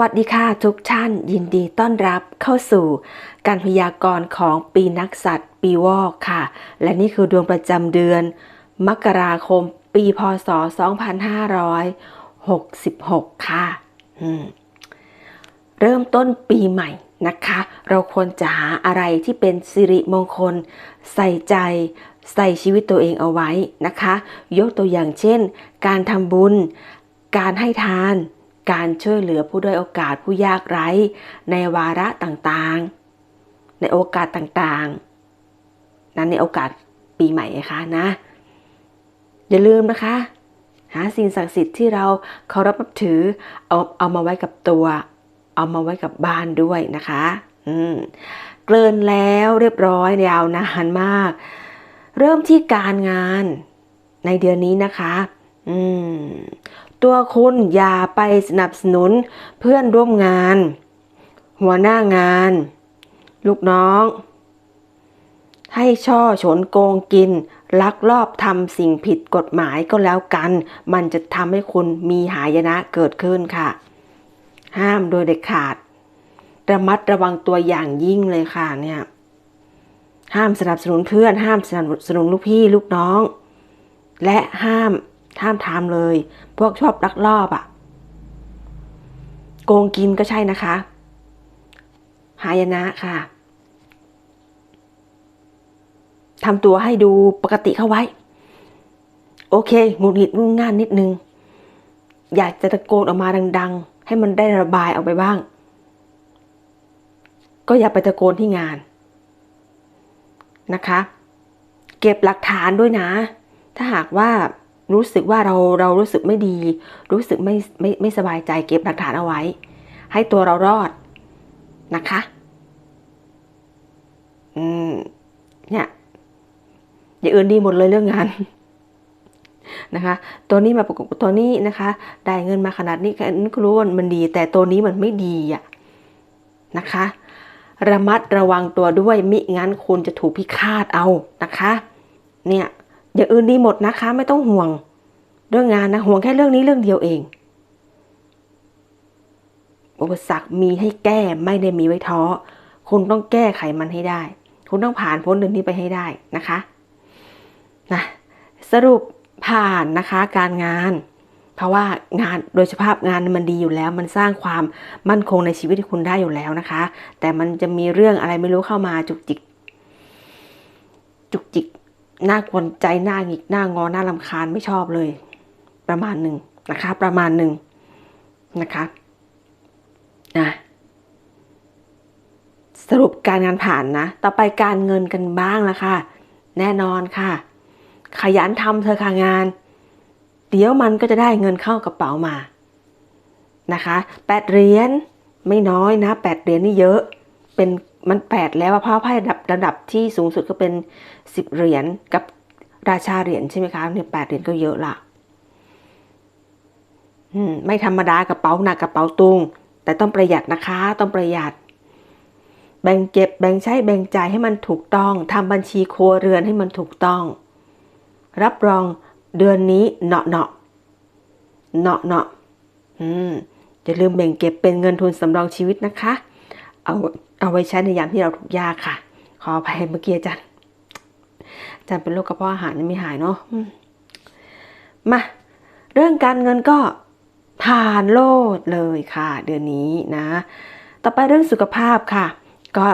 วัสดีค่ะทุกท่านยินดีต้อนรับเข้าสู่การพยากรณ์ของปีนักสัตว์ปีวอกค่ะ และนี่คือดวงประจำเดือน มกราคม ปีพศ 2566 ค่ะเริ่มต้นปีใหม่นะคะ เราควรจะหาอะไรที่เป็นสิริมงคล ใส่ใจ ใส่ชีวิตตัวเองเอาไว้นะคะ ยกตัวอย่างเช่น การทำบุญ การให้ทาน การช่วยเหลือผู้ด้อยโอกาสผู้ยากไร้ ในวาระต่างๆ ในโอกาสต่างๆ นั้นในโอกาสปีใหม่นะคะนะ อย่าลืมนะคะ หาสิ่งศักดิ์สิทธิ์ที่เราเคารพนับถือเอาเอามาไว้กับตัว เอามาไว้กับบ้านด้วยนะคะ อืมเกลินแล้วเรียบร้อยยาวนานมาก เริ่มที่การงานในเดือนนี้นะคะ อืม ตัวคุณอย่าไปสนับสนุนเพื่อนร่วมงาน หัวหน้างาน ลูกน้อง ให้ช่อฉนโกงกิน ลักลอบทำสิ่งผิดกฎหมายก็แล้วกัน มันจะทำให้คุณมีหายนะเกิดขึ้นค่ะ ห้ามโดยเด็ดขาด ระมัดระวังตัวอย่างยิ่งเลยค่ะเนี่ยห้ามสนับสนุนเพื่อน ห้ามสนับสนุนลูกพี่ลูกน้อง และห้าม ห้ามทำเลย พวกชอบลักลอบอะ่ะ โกงกินก็ใช่นะคะ หายนะค่ะทำตัวให้ดูปกติเข้าไว้ โอเคหงุดหงิดงุนง่านนิดนึง อยากจะตะโกนออกมาดัง ๆ ให้มันได้ระบายออกไปบ้าง ก็อย่าไปตะโกนที่งานนะคะ เก็บหลักฐานด้วยนะ ถ้าหากว่า รู้สึกว่าเราเรารู้สึกไม่ดี รู้สึกไม่ไม่ไม่สบายใจเก็บหลักฐานเอาไว้ ให้ตัวเรารอดนะคะ อืม เนี่ยอย่างอื่นดีหมดเลยเรื่องงานนะคะ ตัวนี้มาประกบตัวนี้นะคะ ได้เงินมาขนาดนี้นึกรู้ว่ามันดี แต่ตัวนี้มันไม่ดีอะนะคะ ระมัดระวังตัวด้วยมิงั้นคุณจะถูกพิฆาตเอานะคะ เนี่ย อย่างอื่นดีหมดนะคะ ไม่ต้องห่วง เรื่องงานนะห่วงแค่เรื่องนี้เรื่องเดียวเอง อุปสรรคมีให้แก้ไม่ได้มีไว้ท้อ คุณต้องแก้ไขมันให้ได้ คุณต้องผ่านพ้นเรื่องนี้ไปให้ได้นะคะนะสรุปผ่านนะคะการงาน เพราะว่างานโดยสภาพงานมันดีอยู่แล้ว มันสร้างความมั่นคงในชีวิตที่คุณได้อยู่แล้วนะคะ แต่มันจะมีเรื่องอะไรไม่รู้เข้ามาจุกจิก จุกจิก หน้ากวนใจหน้าหงิกหน้างอหน้าลำคาญไม่ชอบเลย ประมาณหนึ่งนะคะ ประมาณหนึ่งนะคะนะสรุปการงานผ่านนะ ต่อไปการเงินกันบ้างละค่ะ แน่นอนค่ะ ขยันทำเธอค่ะงาน เดี๋ยวมันก็จะได้เงินเข้ากระเป๋ามานะคะแปดเหรียญไม่น้อยนะแปดเหรียญนี่เยอะ เป็น มันแปดแล้วเพราะไพ่ระดับระดับที่สูงสุดก็เป็นสิบเหรียญกับราชาเหรียญใช่ไหมคะเนี่ยแปดเหรียญก็เยอะละอืมไม่ธรรมดากระเป๋าหนักกระเป๋าตุง แต่ต้องประหยัดนะคะ ต้องประหยัด แบ่งเก็บแบ่งใช้แบ่งจ่ายให้มันถูกต้องทำบัญชีครัวเรือนให้มันถูกต้อง รับรองเดือนนี้เนาะเนาะเนาะเนาะอืมอย่าลืมแบ่งเก็บเป็นเงินทุนสำรองชีวิตนะคะ เอา เอาไว้ใช้ในยามที่เราทุกข์ยากค่ะ ขออภัยเมื่อกี้อาจารย์อาจารย์เป็นโรคกระเพาะอาหารไม่หายเนาะมาเรื่องการเงินก็ผ่านโลดเลยค่ะ เดือนนี้นะ ต่อไปเรื่องสุขภาพค่ะ ก็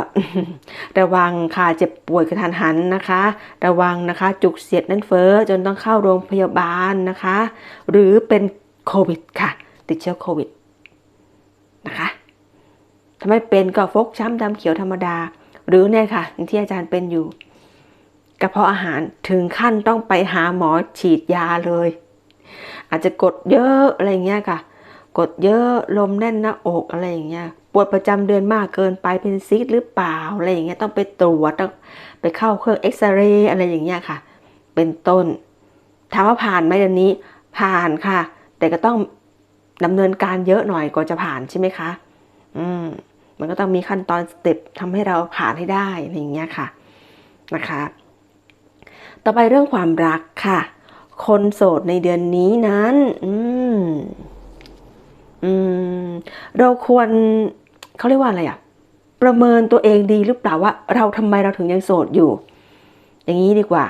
ระวังค่ะเจ็บป่วยกระทันหันนะคะ ระวังนะคะ จุกเสียดนั่นเฟ้อจนต้องเข้าโรงพยาบาลนะคะ หรือเป็นโควิดค่ะ ติดเชื้อโควิดนะคะ ถ้าไม่เป็นก็ฟกช้ำดำเขียวธรรมดา หรือเนี่ยค่ะที่อาจารย์เป็นอยู่กระเพาะอาหารถึงขั้นต้องไปหาหมอฉีดยาเลย อาจจะกดเยอะอะไรเงี้ยค่ะ กดเยอะลมแน่นหน้าอกอะไรอย่างเงี้ยปวดประจำเดือนมากเกินไปเป็นซีดหรือเปล่าอะไรอย่างเงี้ยต้องไปตรวจต้องไปเข้าเครื่องเอ็กซเรย์อะไรอย่างเงี้ยค่ะ เป็นต้นถามว่าผ่านไหมเดือนนี้ผ่านค่ะ แต่ก็ต้องดำเนินการเยอะหน่อยก่อนจะผ่านใช่ไหมคะ อืม มันก็ต้องมีขั้นตอนสเต็ปทำให้เราผ่านให้ได้อะไรอย่างเงี้ยค่ะนะคะ ต่อไปเรื่องความรักค่ะ คนโสดในเดือนนี้นั้น อืมอืมเราควรเขาเรียกว่าอะไรอะประเมินตัวเองดีหรือเปล่าว่า เราทำไมเราถึงยังโสดอยู่ อย่างนี้ดีกว่า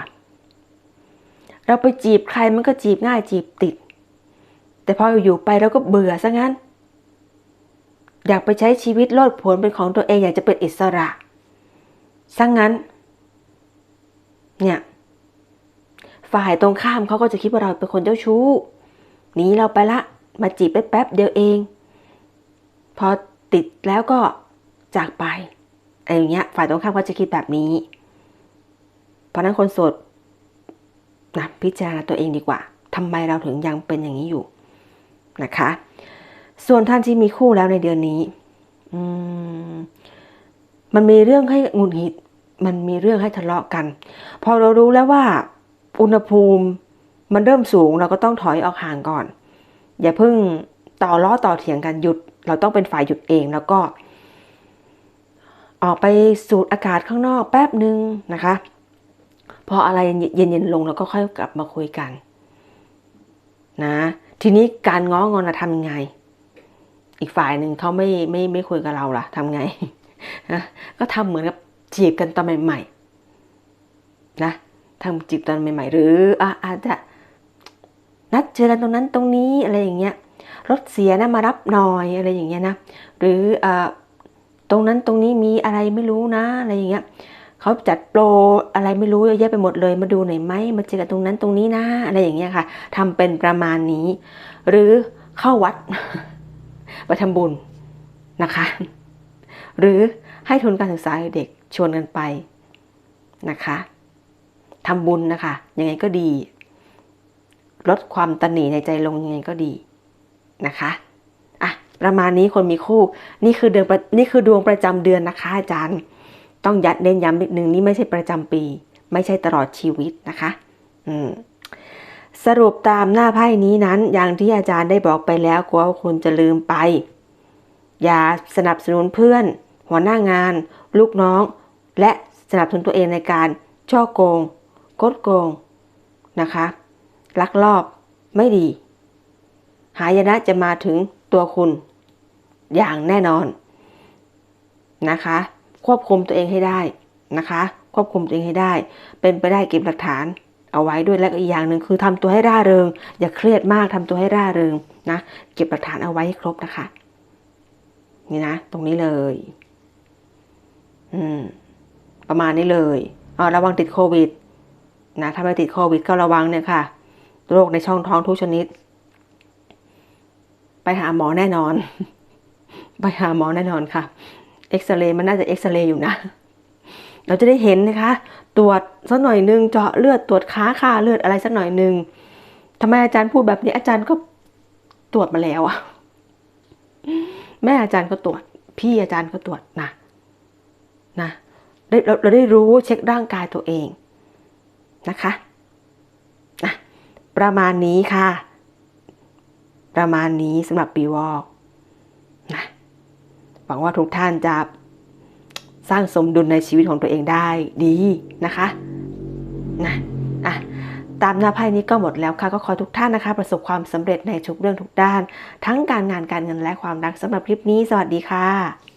เราไปจีบใครมันก็จีบง่ายจีบติด แต่พออยู่ไปเราก็เบื่อซะงั้น อยากไปใช้ชีวิตโลดโผนเป็นของตัวเองอยากจะเป็นอิสระซะงงั้น เนี่ย ฝ่ายตรงข้ามเขาก็จะคิดว่าเราเป็นคนเจ้าชู้หนีเราไปละ มาจีบแป๊บเดียวเอง พอติดแล้วก็จากไปอะไรอย่างเงี้ย ฝ่ายตรงข้ามเขาจะคิดแบบนี้ เพราะนั้นคนโสดนะพิจารณาตัวเองดีกว่าทำไมเราถึงยังเป็นอย่างนี้อยู่นะคะ ส่วนท่านที่มีคู่แล้วในเดือนนี้มมันมีเรื่องให้หงุดหงิด มันมีเรื่องให้ทะเลาะกัน พอเรารู้แล้วว่า อุณหภูมิมันเริ่มสูงเราก็ต้องถอยออกห่างก่อน อย่าเพิ่งต่อล้อต่อเถียงกันหยุด เราต้องเป็นฝ่ายหยุดเองแล้วก็ ออกไปสูดอากาศข้างนอกแป๊บหนึ่งนะคะ พออะไรเย็นๆลงเราก็ค่อยกลับมาคุยกัน นะ ทีนี้การง้องอนเราทำยังไง อีกฝ่ายหนึ่งเขาไม่ไม่ไม่คุยกับเราล่ะทำไงนะก็ทำเหมือนกับจีบกันตอนใหม่ๆนะทำจีบตอนใหม่ๆ หรืออาจจะนัดเจอกันตรงนั้นตรงนี้อะไรอย่างเงี้ยรถเสียนะมารับหน่อยอะไรอย่างเงี้ยนะหรืออ่าตรงนั้นตรงนี้มีอะไรไม่รู้นะอะไรอย่างเงี้ยเขาจัดโปรอะไรไม่รู้เยอะแยะไปหมดเลยมาดูหน่อยไหมมาเจอกันตรงนั้นตรงนี้นะอะไรอย่างเงี้ยค่ะทำเป็นประมาณนี้ หรือเข้าวัด ไปทำบุญนะคะ หรือให้ทุนการศึกษาเด็กชวนกันไปนะคะทำบุญนะคะยังไงก็ดี ลดความตนหนีในใจลงยังไงก็ดีนะคะอะประมาณนี้คนมีคู่ นี่คือเดือนนี่คือดวงประจำเดือนนะคะ อาจารย์ ต้องยัดเน้นย้ำนิดนึงนี่ไม่ใช่ประจำปี ไม่ใช่ตลอดชีวิตนะคะ อืม สรุปตามหน้าไพ่นี้นั้น อย่างที่อาจารย์ได้บอกไปแล้วกลัวว่าคุณจะลืมไป อย่าสนับสนุนเพื่อน หัวหน้างาน ลูกน้อง และสนับสนุนตัวเองในการช่อโกงกดโกงนะคะลักลอบไม่ดี หายนะจะมาถึงตัวคุณ อย่างแน่นอนนะคะ ควบคุมตัวเองให้ได้นะคะ ควบคุมตัวเองให้ได้ เป็นไปได้เก็บหลักฐาน เอาไว้ด้วยและอีกอย่างหนึ่งคือทำตัวให้ร่าเริง อย่าเครียดมากทำตัวให้ร่าเริงนะเก็บหลักฐานเอาไว้ให้ครบนะคะ นี่นะ ตรงนี้เลย อืม ประมาณนี้เลยอ๋อระวังติดโควิด นะถ้าไม่ติดโควิดก็ระวังเนี่ยค่ะโรคในช่องท้องทุกชนิด ไปหาหมอแน่นอน ไปหาหมอแน่นอนค่ะเอ็กซเรย์มันน่าจะเอ็กซเรย์อยู่นะ เราจะได้เห็นนะคะ ตรวจสักหน่อยหนึ่งเจาะเลือดตรวจค้าค่าเลือดอะไรสักหน่อยหนึ่งทำไมอาจารย์พูดแบบนี้อาจารย์ก็ตรวจมาแล้วอะแม่อาจารย์ก็ตรวจ พี่อาจารย์ก็ตรวจนะนะเราเราได้รู้เช็คร่างกายตัวเองนะคะนะประมาณนี้ค่ะ ประมาณนี้สำหรับปีวอกนะหวังว่าทุกท่านจะ สร้างสมดุลในชีวิตของตัวเองได้ดีนะคะนะอะตามหน้าไพ่นี้ก็หมดแล้วค่ะ ก็ขอทุกท่านนะคะ ประสบความสำเร็จในทุกเรื่องทุกด้าน ทั้งการงานการเงินและความรักสำหรับคลิปนี้ สวัสดีค่ะ